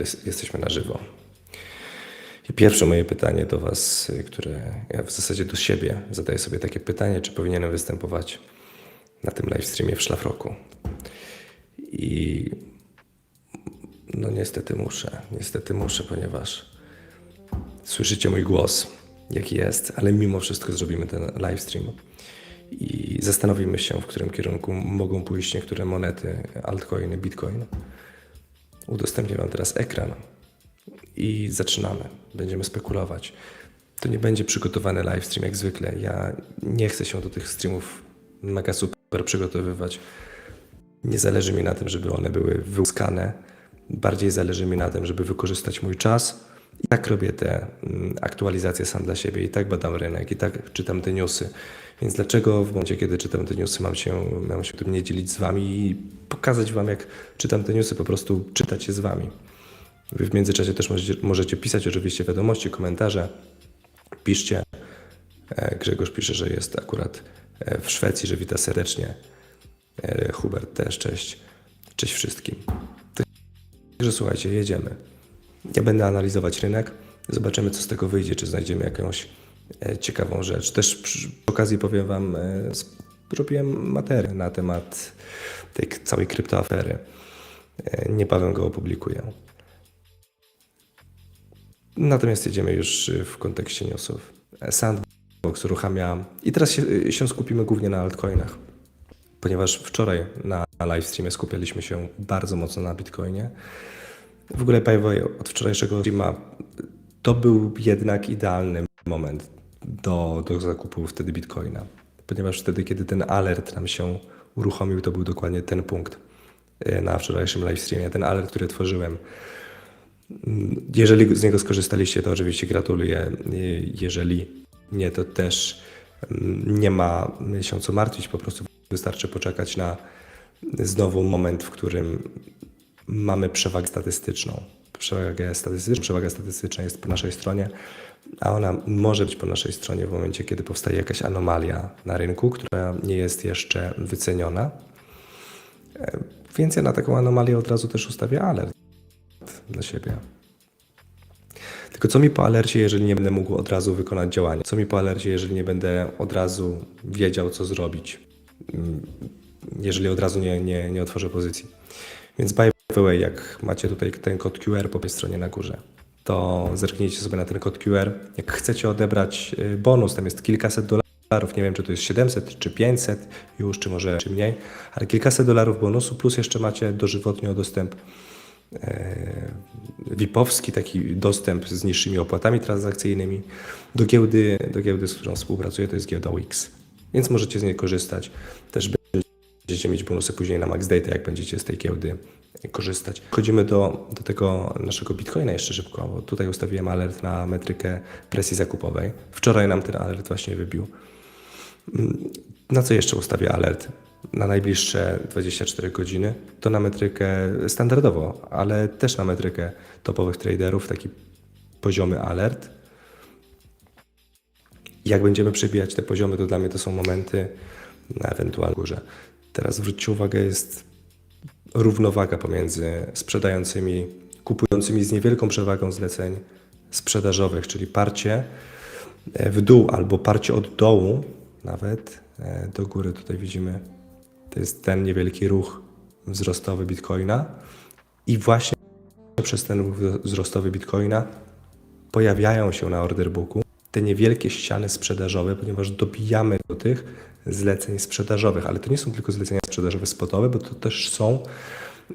jesteśmy na żywo. I pierwsze moje pytanie do Was, które ja w zasadzie do siebie zadaję sobie takie pytanie, czy powinienem występować na tym live streamie w szlafroku. I no niestety muszę, niestety muszę, ponieważ słyszycie mój głos, jaki jest, ale mimo wszystko zrobimy ten live stream i zastanowimy się, w którym kierunku mogą pójść niektóre monety, altcoiny, bitcoin. Udostępnię Wam teraz ekran i zaczynamy. Będziemy spekulować. To nie będzie przygotowany live stream jak zwykle. Ja nie chcę się do tych streamów mega super przygotowywać. Nie zależy mi na tym, żeby one były wyłuskane. Bardziej zależy mi na tym, żeby wykorzystać mój czas. I tak robię te mm, aktualizacje sam dla siebie. I tak badam rynek, i tak czytam te newsy. Więc dlaczego w momencie, kiedy czytam te newsy, mam się, mam się tym nie dzielić z wami i pokazać wam, jak czytam te newsy, po prostu czytać je z wami. Wy w międzyczasie też możecie, możecie pisać oczywiście wiadomości, komentarze. Piszcie. E, Grzegorz pisze, że jest akurat e, w Szwecji, że wita serdecznie. E, Hubert też, cześć. Cześć wszystkim. Także słuchajcie, jedziemy. Ja będę analizować rynek. Zobaczymy, co z tego wyjdzie, czy znajdziemy jakąś e, ciekawą rzecz. Też przy okazji powiem Wam, e, zrobiłem materiał na temat tej całej kryptoafery. E, Niebawem go opublikuję. Natomiast jedziemy już w kontekście newsów. Sandbox uruchamia i teraz się, się skupimy głównie na altcoinach, ponieważ wczoraj na live streamie skupialiśmy się bardzo mocno na Bitcoinie. W ogóle by the way, od wczorajszego streama to był jednak idealny moment do, do zakupu wtedy Bitcoina, ponieważ wtedy, kiedy ten alert nam się uruchomił, to był dokładnie ten punkt y, na wczorajszym live streamie, ten alert, który tworzyłem. Jeżeli z niego skorzystaliście, to oczywiście gratuluję. Jeżeli nie, to też mm, nie ma się co martwić, po prostu wystarczy poczekać na znowu moment, w którym mamy przewagę statystyczną. Przewagę statystyczną, przewaga statystyczna jest po naszej stronie, a ona może być po naszej stronie w momencie, kiedy powstaje jakaś anomalia na rynku, która nie jest jeszcze wyceniona. Więc ja na taką anomalię od razu też ustawię alert dla siebie. Tylko co mi po alercie, jeżeli nie będę mógł od razu wykonać działania? Co mi po alercie, jeżeli nie będę od razu wiedział, co zrobić? Mm, Jeżeli od razu nie, nie, nie otworzę pozycji. Więc by the way, jak macie tutaj ten kod QR po tej stronie na górze, to zerknijcie sobie na ten kod QR. Jak chcecie odebrać y, bonus, tam jest kilkaset dolarów, nie wiem czy to jest 700 czy 500 już, czy może czy mniej, ale kilkaset dolarów bonusu, plus jeszcze macie dożywotnio dostęp e, VIP-owski taki dostęp z niższymi opłatami transakcyjnymi do giełdy, do giełdy, z którą współpracuję, to jest giełda Wix. Więc możecie z niej korzystać. Też będziecie mieć bonusy później na Max Data, jak będziecie z tej giełdy korzystać. Chodzimy do, do tego naszego Bitcoina jeszcze szybko, bo tutaj ustawiłem alert na metrykę presji zakupowej. Wczoraj nam ten alert właśnie wybił. Na co jeszcze ustawię alert? Na najbliższe 24 godziny to na metrykę standardowo, ale też na metrykę topowych traderów, taki poziomy alert. Jak będziemy przebijać te poziomy, to dla mnie to są momenty na ewentualnie górze. Teraz zwróćcie uwagę, jest równowaga pomiędzy sprzedającymi, kupującymi z niewielką przewagą zleceń sprzedażowych, czyli parcie e, w dół albo parcie od dołu nawet e, do góry. Tutaj widzimy, to jest ten niewielki ruch wzrostowy Bitcoina i właśnie przez ten ruch wzrostowy Bitcoina pojawiają się na order booku te niewielkie ściany sprzedażowe, ponieważ dobijamy do tych zleceń sprzedażowych, ale to nie są tylko zlecenia sprzedażowe spotowe, bo to też są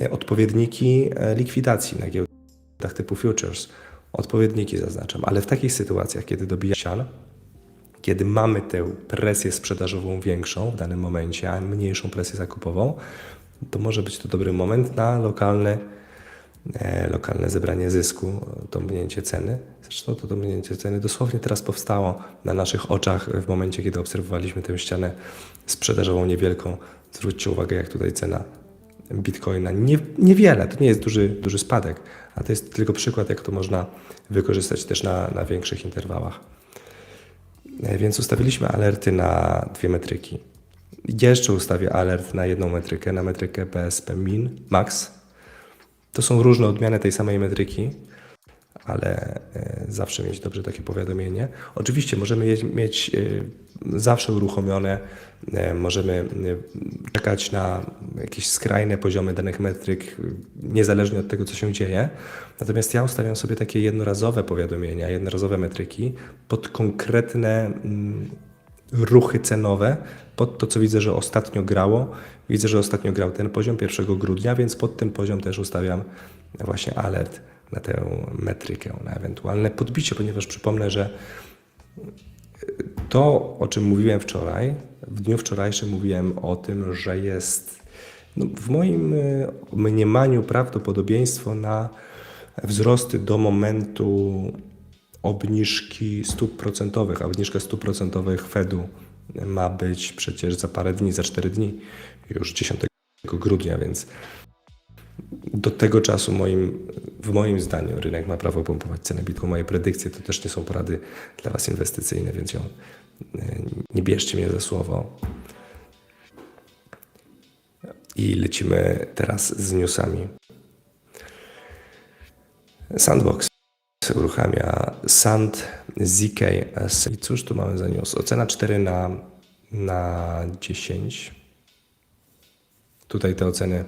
e, odpowiedniki e, likwidacji na giełdach typu futures. Odpowiedniki zaznaczam, ale w takich sytuacjach, kiedy dobija ścian, kiedy mamy tę presję sprzedażową większą w danym momencie, a mniejszą presję zakupową, to może być to dobry moment na lokalne, e, lokalne zebranie zysku, domknięcie ceny. Zresztą to domknięcie ceny dosłownie teraz powstało na naszych oczach w momencie, kiedy obserwowaliśmy tę ścianę sprzedażową niewielką. Zwróćcie uwagę, jak tutaj cena Bitcoina. Nie, niewiele, to nie jest duży, duży spadek, a to jest tylko przykład, jak to można wykorzystać też na, na większych interwałach. E, Więc ustawiliśmy alerty na dwie metryki. Jeszcze ustawię alert na jedną metrykę, na metrykę PSP min, max. To są różne odmiany tej samej metryki, ale e, zawsze mieć dobrze takie powiadomienie. Oczywiście możemy je mieć e, zawsze uruchomione, e, możemy czekać na jakieś skrajne poziomy danych metryk, niezależnie od tego, co się dzieje. Natomiast ja ustawiam sobie takie jednorazowe powiadomienia, jednorazowe metryki pod konkretne mm, ruchy cenowe, pod to, co widzę, że ostatnio grało. Widzę, że ostatnio grał ten poziom 1 grudnia, więc pod ten poziom też ustawiam właśnie alert na tę metrykę, na ewentualne podbicie, ponieważ przypomnę, że to, o czym mówiłem wczoraj, w dniu wczorajszym mówiłem o tym, że jest no, w moim y, mniemaniu prawdopodobieństwo na wzrosty do momentu obniżki stóp procentowych, a obniżka stóp procentowych Fedu ma być przecież za parę dni, za 4 dni, już 10 grudnia, więc do tego czasu moim, w moim zdaniu rynek ma prawo pompować cenę Bitcoin. Moje predykcje to też nie są porady dla Was inwestycyjne, więc ją, y, nie bierzcie mnie za słowo. I lecimy teraz z newsami. Sandbox uruchamia Sand ZK. I cóż tu mamy za news? Ocena 4 na, na 10. Tutaj te oceny e,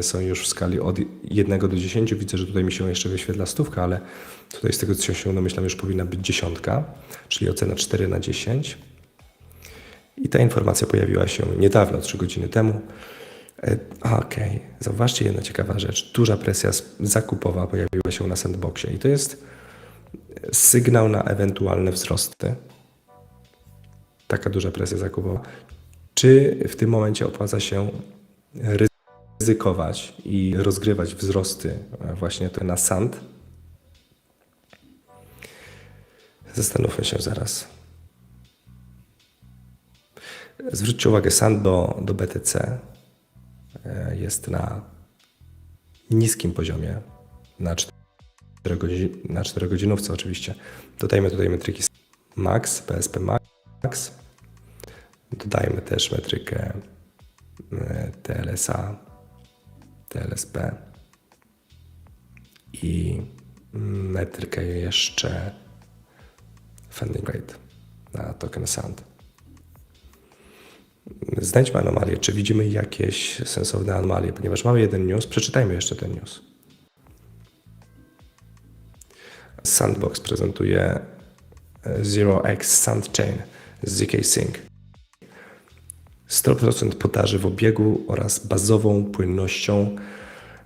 są już w skali od 1 do 10. Widzę, że tutaj mi się jeszcze wyświetla stówka, ale tutaj z tego co się domyślam już powinna być dziesiątka, czyli ocena 4 na 10. I ta informacja pojawiła się niedawno, 3 godziny temu. E, Okej, okay. zauważcie jedna ciekawa rzecz. Duża presja zakupowa pojawiła się na sandboxie i to jest sygnał na ewentualne wzrosty. Taka duża presja zakupowa. Czy w tym momencie opłaca się ryzykować i rozgrywać wzrosty e, właśnie na sand? Zastanówmy się zaraz. Zwróćcie uwagę, sand do, do BTC e, jest na niskim poziomie, na 4, godzin, na 4 godzinówce oczywiście. Dodajmy tutaj metryki max, PSP max. Dodajmy też metrykę e, TLSA, TLSP i metrykę jeszcze funding rate na token SAND. Znajdźmy anomalię, czy widzimy jakieś sensowne anomalie, ponieważ mamy jeden news, przeczytajmy jeszcze ten news. Sandbox prezentuje e, 0x Sandchain z ZK Sync. 100% podaży w obiegu oraz bazową płynnością.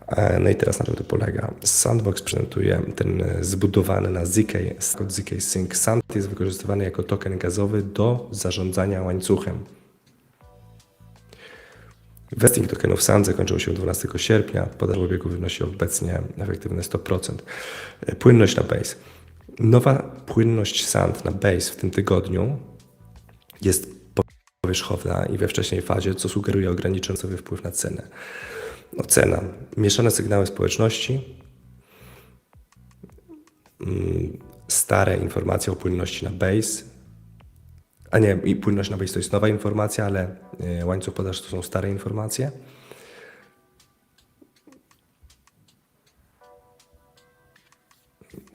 E, No i teraz na czym to polega? Sandbox prezentuje ten zbudowany na ZK, kod ZK Sync. Sand jest wykorzystywany jako token gazowy do zarządzania łańcuchem. Vesting tokenów SAND zakończył się 12 sierpnia. Podaż w obiegu wynosi obecnie efektywne 100%. E, Płynność na base. Nowa płynność SAND na base w tym tygodniu jest powierzchowna i we wcześniej fazie, co sugeruje ograniczony wpływ na cenę. Ocena. Mieszane sygnały społeczności. Mm, Stare informacje o płynności na base. A nie, i płynność na base to jest nowa informacja, ale e, łańcuch podaż to są stare informacje.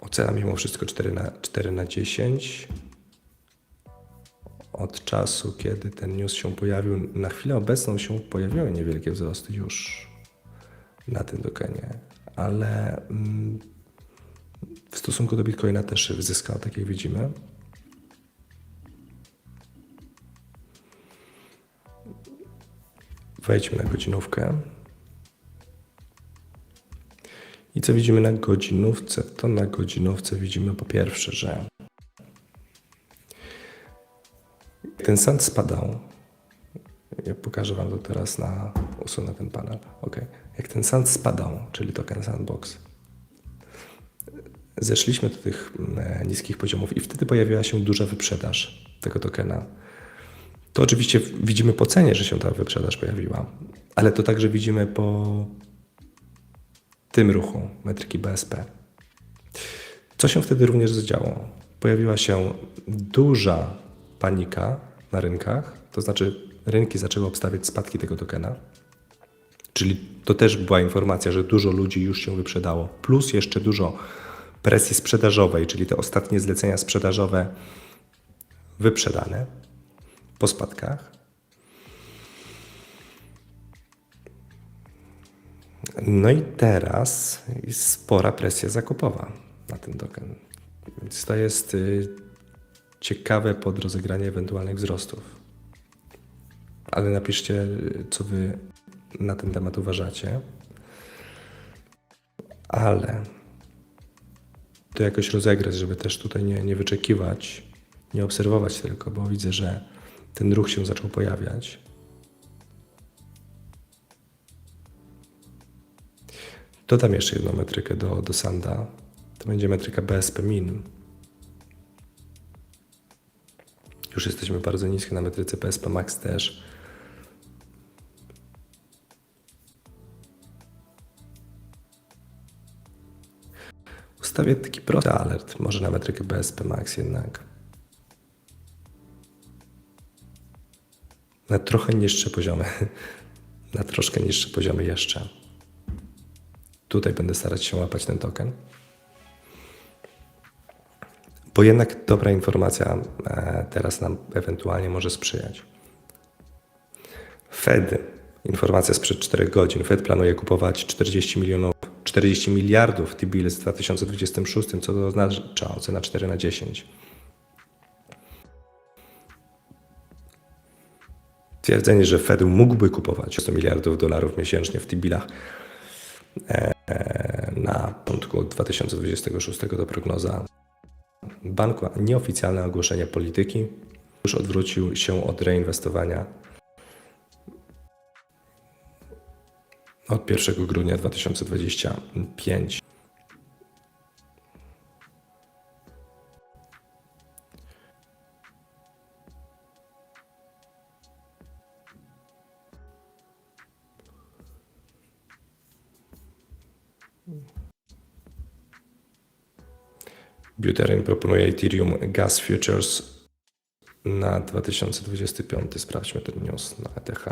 Ocena mimo wszystko 4 na, 4 na 10. Od czasu, kiedy ten news się pojawił, na chwilę obecną się pojawiły niewielkie wzrosty już na tym dokenie, ale mm, w stosunku do Bitcoina też zyskał, tak jak widzimy. Wejdźmy na godzinówkę. I co widzimy na godzinówce? To na godzinówce widzimy po pierwsze, że ten sand spadał. Pokażę Wam to teraz na usunę ten panel. Ok. Jak ten sand spadał, czyli token sandbox, zeszliśmy do tych mm, niskich poziomów i wtedy pojawiła się duża wyprzedaż tego tokena. To oczywiście widzimy po cenie, że się ta wyprzedaż pojawiła, ale to także widzimy po tym ruchu metryki BSP. Co się wtedy również zadziało? Pojawiła się duża panika na rynkach, to znaczy rynki zaczęły obstawiać spadki tego tokena, Czyli to też była informacja, że dużo ludzi już się wyprzedało, plus jeszcze dużo presji sprzedażowej, czyli te ostatnie zlecenia sprzedażowe wyprzedane po spadkach. No i teraz jest spora presja zakupowa na ten token. Więc to jest y, ciekawe pod rozegranie ewentualnych wzrostów. Ale napiszcie, co wy na ten temat uważacie. Ale to jakoś rozegrać, żeby też tutaj nie, nie wyczekiwać, nie obserwować tylko, bo widzę, że ten ruch się zaczął pojawiać. Dodam jeszcze jedną metrykę do, do Sanda. To będzie metryka BSP min. Już jesteśmy bardzo nisko na metryce BSP max też. Ustawię taki prosty alert, może na metrykę BSP max jednak. Na trochę niższe poziomy. Na troszkę niższe poziomy jeszcze. Tutaj będę starać się łapać ten token. Bo jednak dobra informacja e, teraz nam ewentualnie może sprzyjać. Fed, informacja sprzed 4 godzin. Fed planuje kupować 40 milionów, 40 miliardów T-bills w 2026, co to oznacza ocena 4 na 10. Twierdzenie, że Fed mógłby kupować 100 miliardów dolarów miesięcznie w T-billach e, na początku 2026 to prognoza banku, nieoficjalne ogłoszenie polityki już odwrócił się od reinwestowania od 1 grudnia 2025. Buterin proponuje Ethereum Gas Futures na 2025. Sprawdźmy ten news na ETH.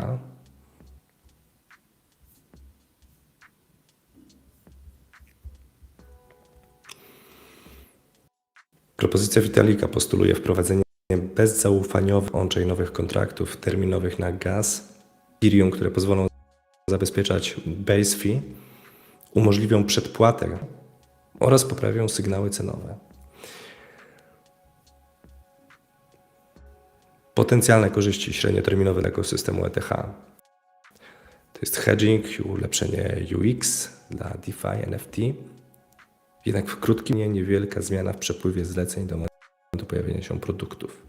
Propozycja Vitalika postuluje wprowadzenie bezzaufaniowych on-chainowych kontraktów terminowych na gaz Ethereum, które pozwolą zabezpieczać base fee, umożliwią przedpłatę oraz poprawią sygnały cenowe. Potencjalne korzyści średnioterminowe tego systemu ETH to jest hedging, ulepszenie UX dla DeFi, NFT. Jednak w krótkim nie niewielka zmiana w przepływie zleceń do momentu pojawienia się produktów.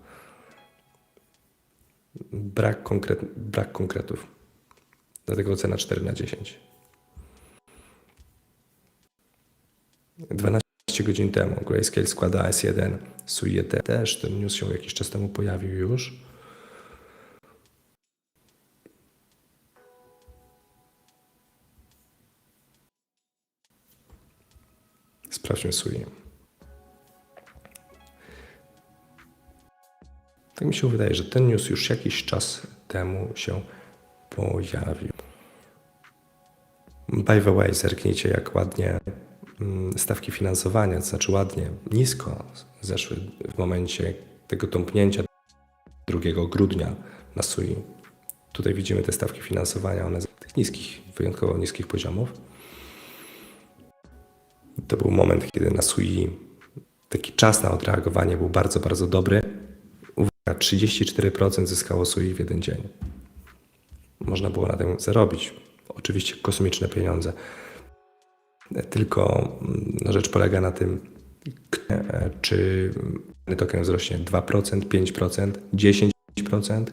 Brak, konkret, brak konkretów. Dlatego ocena 4 na 10. 12 godzin temu Grayscale składa S1 SUIE też. Ten news się jakiś czas temu pojawił już. Sprawdźmy SUIE. Tak mi się wydaje, że ten news już jakiś czas temu się pojawił. By the way, zerknijcie jak ładnie stawki finansowania, to znaczy ładnie, nisko zeszły w momencie tego tąpnięcia 2 grudnia na SUI. Tutaj widzimy te stawki finansowania, one z tych niskich, wyjątkowo niskich poziomów. To był moment, kiedy na SUI taki czas na odreagowanie był bardzo, bardzo dobry. Uwaga, 34% zyskało SUI w jeden dzień. Można było na tym zarobić. Oczywiście kosmiczne pieniądze. Tylko no, rzecz polega na tym, e, czy token wzrośnie 2%, 5%, 10%,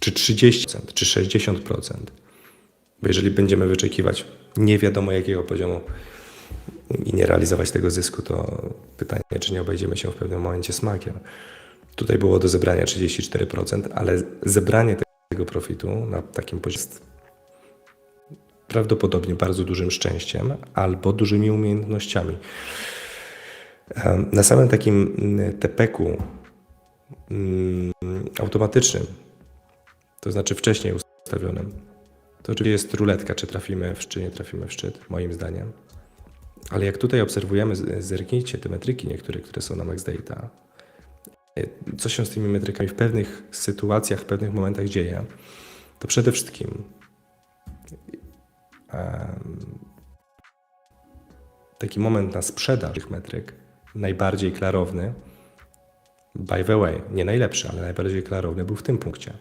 czy 30%, czy 60%. Bo jeżeli będziemy wyczekiwać nie wiadomo jakiego poziomu i nie realizować tego zysku, to pytanie, czy nie obejdziemy się w pewnym momencie smakiem. Tutaj było do zebrania 34%, ale zebranie tego profitu na takim poziomie jest prawdopodobnie bardzo dużym szczęściem albo dużymi umiejętnościami. Na samym takim TPK-u automatycznym, to znaczy wcześniej ustawionym, To oczywiście jest ruletka, czy trafimy w, czy nie trafimy w szczyt, moim zdaniem. Ale jak tutaj obserwujemy, zerknijcie te metryki niektóre, które są na Max Data. E, Co się z tymi metrykami w pewnych sytuacjach, w pewnych momentach dzieje, to przede wszystkim taki moment na sprzedaż tych metryk, najbardziej klarowny, by the way, nie najlepszy, ale najbardziej klarowny był w tym punkcie.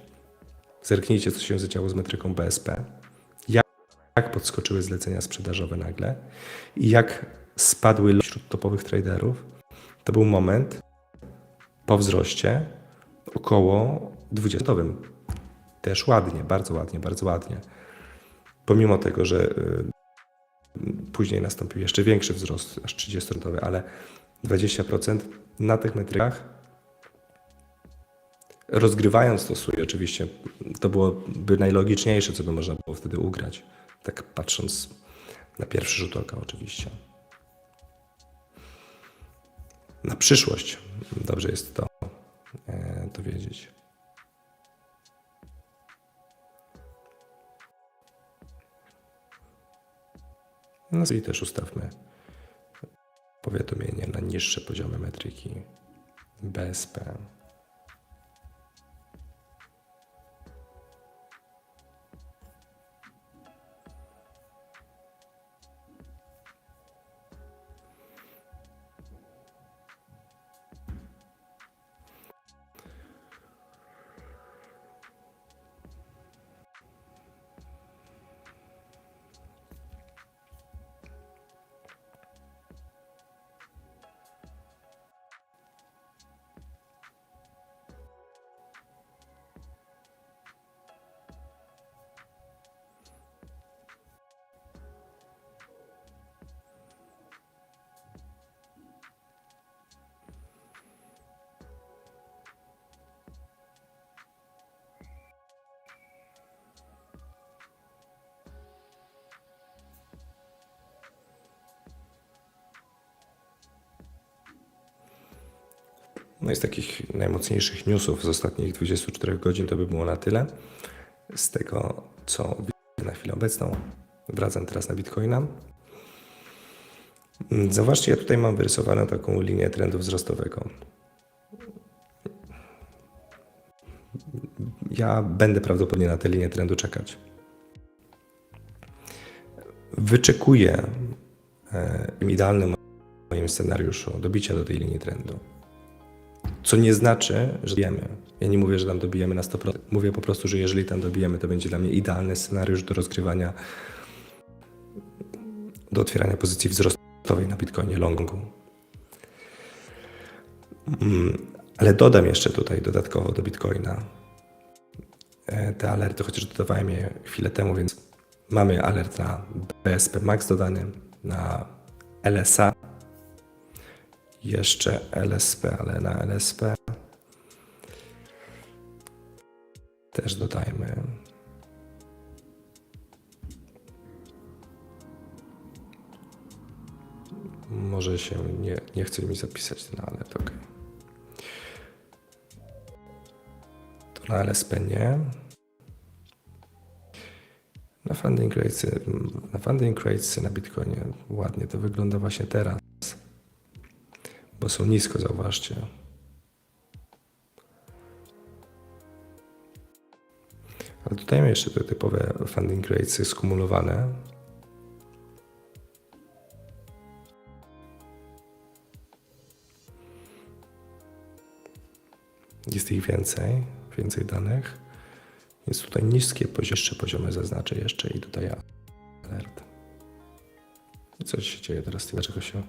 Zerknijcie, co się zadziało z metryką BSP. Jak, podskoczyły zlecenia sprzedażowe nagle i jak spadły wśród topowych traderów. To był moment po wzroście około 20. Też ładnie, bardzo ładnie, bardzo ładnie. Pomimo tego, że y, później nastąpił jeszcze większy wzrost, aż 30%, ale 20% na tych metrykach rozgrywając to sobie oczywiście, to byłoby najlogiczniejsze, co by można było wtedy ugrać. Tak patrząc na pierwszy rzut oka oczywiście. Na przyszłość dobrze jest to e, dowiedzieć. No i też ustawmy powiadomienie na niższe poziomy metryki BSP. No i z takich najmocniejszych newsów z ostatnich 24 godzin to by było na tyle. Z tego, co na chwilę obecną, wracam teraz na Bitcoina. Zauważcie, ja tutaj mam wyrysowaną taką linię trendu wzrostowego. Ja będę prawdopodobnie na tę linię trendu czekać. Wyczekuję e, idealnym moim scenariuszu dobicia do tej linii trendu. Co nie znaczy, że dobijemy. Ja nie mówię, że tam dobijemy na 100%. Mówię po prostu, że jeżeli tam dobijemy, to będzie dla mnie idealny scenariusz do rozgrywania, do otwierania pozycji wzrostowej na Bitcoinie longu. Mm, Ale dodam jeszcze tutaj dodatkowo do Bitcoina e, te alerty, chociaż dodawałem je chwilę temu, więc mamy alert na BSP Max dodany, na LSA, jeszcze LSP, ale na LSP też dodajmy. Może się nie, nie chce mi zapisać ten alert, ok. To na LSP nie. Na funding rates, na funding rates na Bitcoinie ładnie to wygląda właśnie teraz są nisko, zauważcie. Ale tutaj mamy jeszcze te typowe funding rates skumulowane. Jest ich więcej, więcej danych. Jest tutaj niskie, jeszcze poziomy zaznaczę jeszcze i tutaj alert. I co się dzieje teraz? Dlaczego się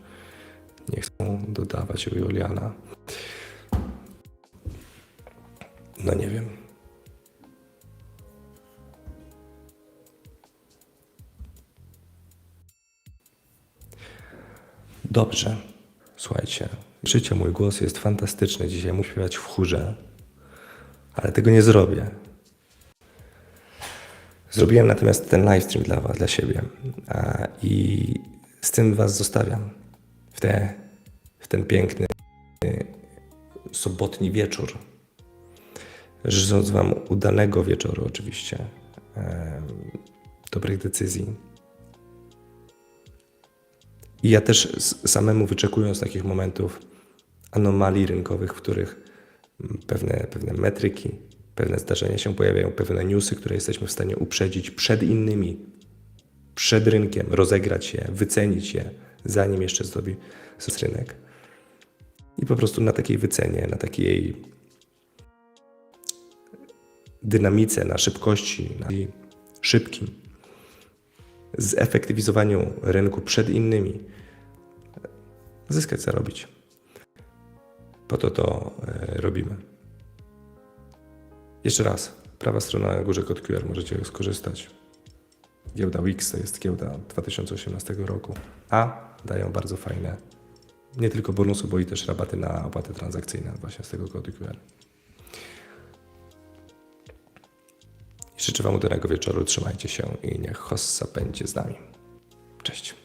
nie chcą dodawać u Juliana. No nie wiem. Dobrze. Słuchajcie, życie mój głos jest fantastyczny. Dzisiaj muszę śpiewać w chórze, ale tego nie zrobię. Zrobiłem natomiast ten livestream dla was, dla siebie. I z tym was zostawiam w, te, ten piękny sobotni wieczór. Życząc Wam udanego wieczoru, oczywiście. Em, dobrych decyzji. I ja też samemu wyczekując takich momentów anomalii rynkowych, w których mm, pewne, pewne metryki, pewne zdarzenia się pojawiają, pewne newsy, które jesteśmy w stanie uprzedzić przed innymi, przed rynkiem, rozegrać je, wycenić je, zanim jeszcze zrobi rynek. I po prostu na takiej wycenie, na takiej dynamice, na szybkości, na szybkim zefektywizowaniu rynku przed innymi zyskać, zarobić. Po to to e, robimy. Jeszcze raz, prawa strona na górze kod QR, możecie skorzystać. Giełda Wix to jest giełda 2018 roku, a dają bardzo fajne nie tylko bonusy, bo i też rabaty na opłaty transakcyjne właśnie z tego kodu QR. Życzę Wam udanego wieczoru, trzymajcie się i niech Hossa będzie z nami. Cześć.